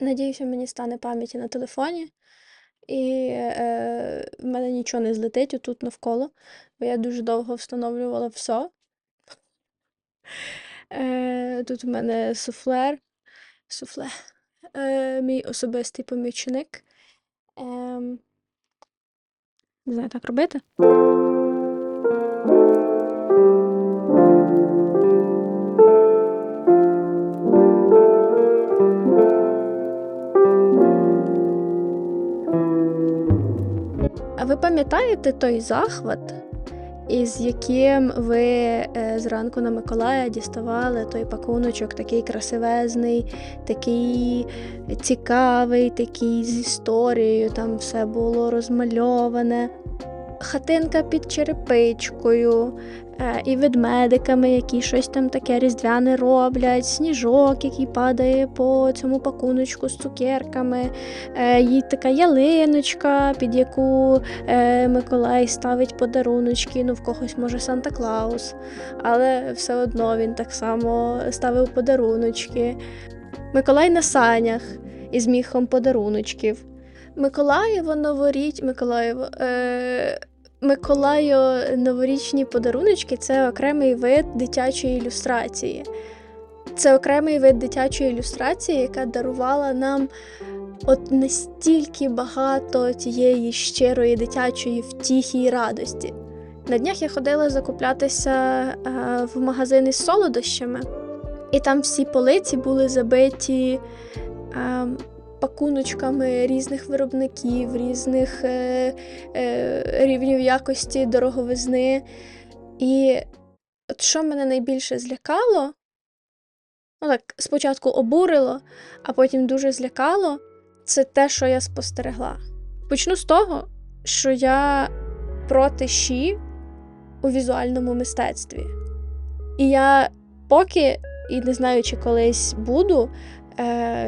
Надіюся, мені стане пам'яті на телефоні, і е, в мене нічого не злетить отут навколо, бо я дуже довго встановлювала все. Е, тут в мене суфлер, суфле, е, мій особистий помічник. Ем, не знаю, так робити. А ви пам'ятаєте той захват, із яким ви е, зранку на Миколая діставали той пакуночок, такий красивезний, такий цікавий, такий з історією, там все було розмальоване. Хатинка під черепичкою, е, і ведмедиками, які щось там таке різдвяне роблять, сніжок, який падає по цьому пакуночку з цукерками, е, і така ялиночка, під яку е, Миколай ставить подаруночки, ну в когось може Санта Клаус, але все одно він так само ставив подаруночки. Миколай на санях із міхом подаруночків. Миколаєво новоріч... Миколаєво. Е... Миколаю новорічні подаруночки це окремий вид дитячої ілюстрації. Це окремий вид дитячої ілюстрації, яка дарувала нам от настільки багато тієї щирої дитячої втіхи і радості. На днях я ходила закуплятися е, в магазини з солодощами, і там всі полиці були забиті. Пакуночками різних виробників, різних е, е, рівнів якості дороговизни. І от що мене найбільше злякало, ну так, спочатку обурило, а потім дуже злякало, це те, що я спостерегла. Почну з того, що я проти щі у візуальному мистецтві. І я поки, і не знаю, чи колись буду,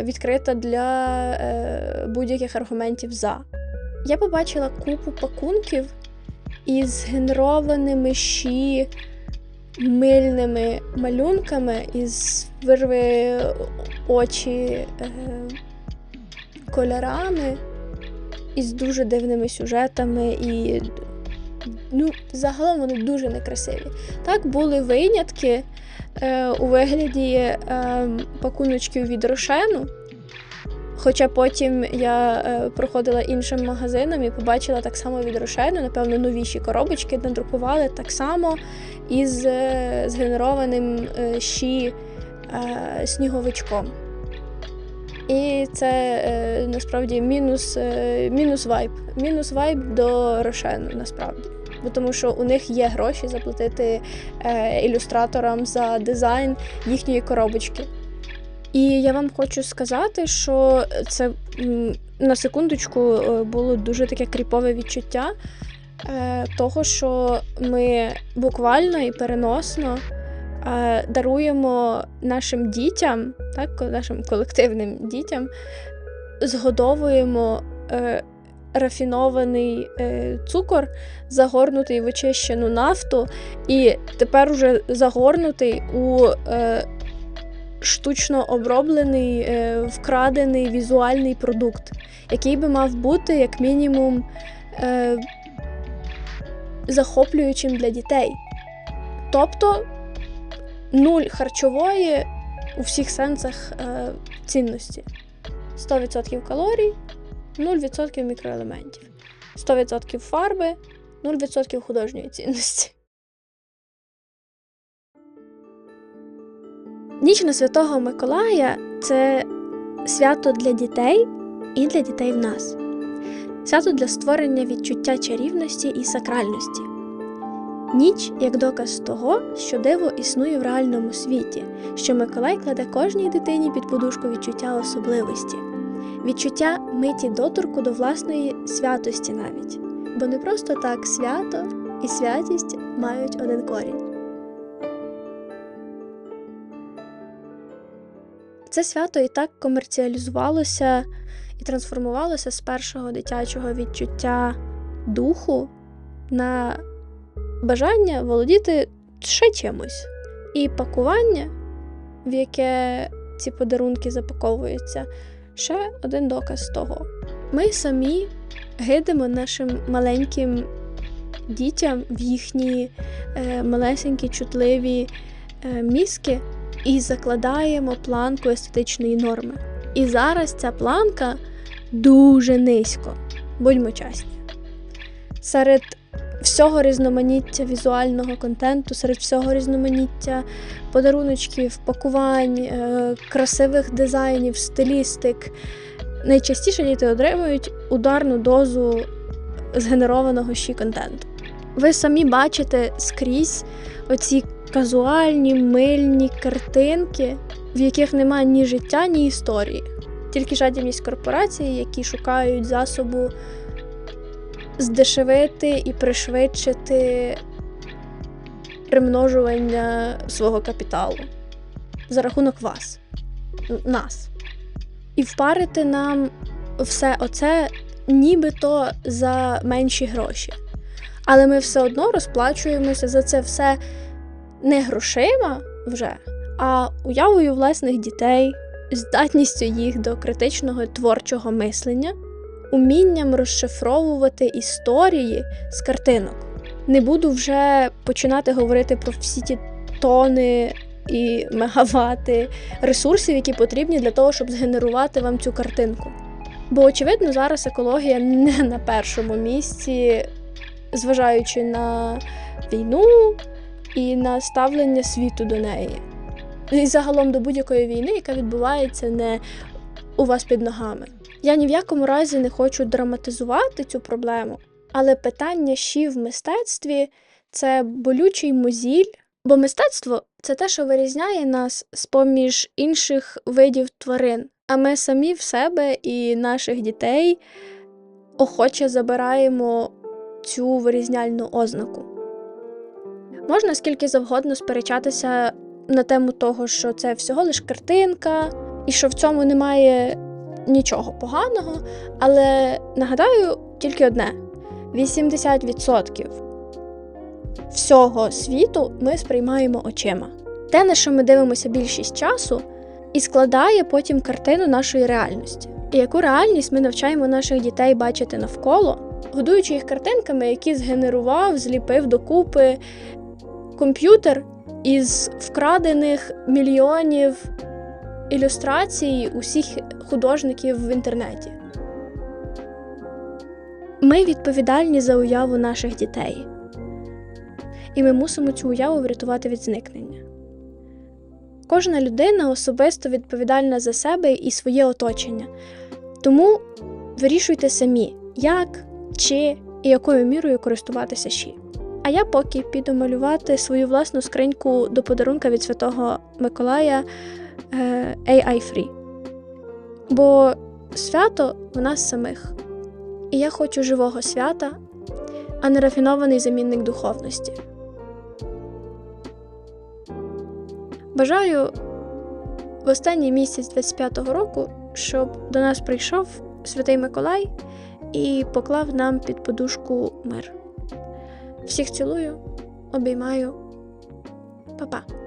відкрита для е, будь-яких аргументів за. Я побачила купу пакунків із генерованими щі мильними малюнками, із вирви очі е, кольорами, із дуже дивними сюжетами і. Ну, загалом вони дуже некрасиві. Так, були винятки е, у вигляді е, пакуночків від рошену. Хоча потім я е, проходила іншим магазином і побачила так само від рошену, напевно, новіші коробочки надрукували так само із е, згенерованим е, е, сніговичком. І це е, насправді мінус е, мінус вайб. Мінус вайб до рошену, насправді. Бо тому що у них є гроші заплатити е, ілюстраторам за дизайн їхньої коробочки. І я вам хочу сказати, що це на секундочку е, було дуже таке кріпове відчуття е, того, що ми буквально і переносно е, даруємо нашим дітям, так, нашим колективним дітям, згодовуємо. Е, рафінований е, цукор, загорнутий в очищену нафту, і тепер уже загорнутий у е, штучно оброблений, е, вкрадений візуальний продукт, який би мав бути, як мінімум, е, захоплюючим для дітей. Тобто нуль харчової у всіх сенсах е, цінності. 100% калорій, 0% мікроелементів, 100% фарби, 0% художньої цінності. Ніч на Святого Миколая це свято для дітей і для дітей в нас. Свято для створення відчуття чарівності і сакральності. Ніч як доказ того, що диво існує в реальному світі, що Миколай кладе кожній дитині під подушку відчуття особливості відчуття миті доторку до власної святості навіть, бо не просто так свято і святість мають один корінь. Це свято і так комерціалізувалося і трансформувалося з першого дитячого відчуття духу на бажання володіти ще чимось. І пакування, в яке ці подарунки запаковуються, Ще один доказ того. Ми самі гидимо нашим маленьким дітям в їхні е, малесенькі, чутливі е, мізки і закладаємо планку естетичної норми. І зараз ця планка дуже низько. Будьмо чесні. Серед всього різноманіття візуального контенту, серед всього різноманіття подаруночків, пакувань, е, красивих дизайнів, стилістик. Найчастіше діти отримують ударну дозу згенерованого ще контенту. Ви самі бачите скрізь оці казуальні, мильні картинки, в яких немає ні життя, ні історії. Тільки жадібність корпорації, які шукають засобу здешевити і пришвидшити примножування свого капіталу за рахунок вас, нас. І впарити нам все оце нібито за менші гроші. Але ми все одно розплачуємося за це все не грошима вже, а уявою власних дітей, здатністю їх до критичного творчого мислення, умінням розшифровувати історії з картинок. Не буду вже починати говорити про всі ті тони і мегавати ресурсів, які потрібні для того, щоб згенерувати вам цю картинку. Бо, очевидно, зараз екологія не на першому місці, зважаючи на війну і на ставлення світу до неї. І загалом до будь-якої війни, яка відбувається не у вас під ногами. Я ні в якому разі не хочу драматизувати цю проблему, але питання щі в мистецтві це болючий мозіль, бо мистецтво це те, що вирізняє нас з поміж інших видів тварин. А ми самі в себе і наших дітей охоче забираємо цю вирізняльну ознаку. Можна скільки завгодно сперечатися на тему того, що це всього лиш картинка, і що в цьому немає нічого поганого, але нагадаю тільки одне: 80% всього світу ми сприймаємо очима. Те, на що ми дивимося більшість часу, і складає потім картину нашої реальності. І яку реальність ми навчаємо наших дітей бачити навколо, годуючи їх картинками, які згенерував, зліпив докупи комп'ютер із вкрадених мільйонів ілюстрацій усіх художників в інтернеті. Ми відповідальні за уяву наших дітей, і ми мусимо цю уяву врятувати від зникнення. Кожна людина особисто відповідальна за себе і своє оточення. Тому вирішуйте самі, як, чи і якою мірою користуватися щі. А я поки піду малювати свою власну скриньку до подарунка від Святого Миколая AI Free. Бо свято в нас самих. І я хочу живого свята, а не рафінований замінник духовності. Бажаю в останній місяць 25-го року, щоб до нас прийшов Святий Миколай і поклав нам під подушку мир. Всіх цілую, обіймаю, Па-па!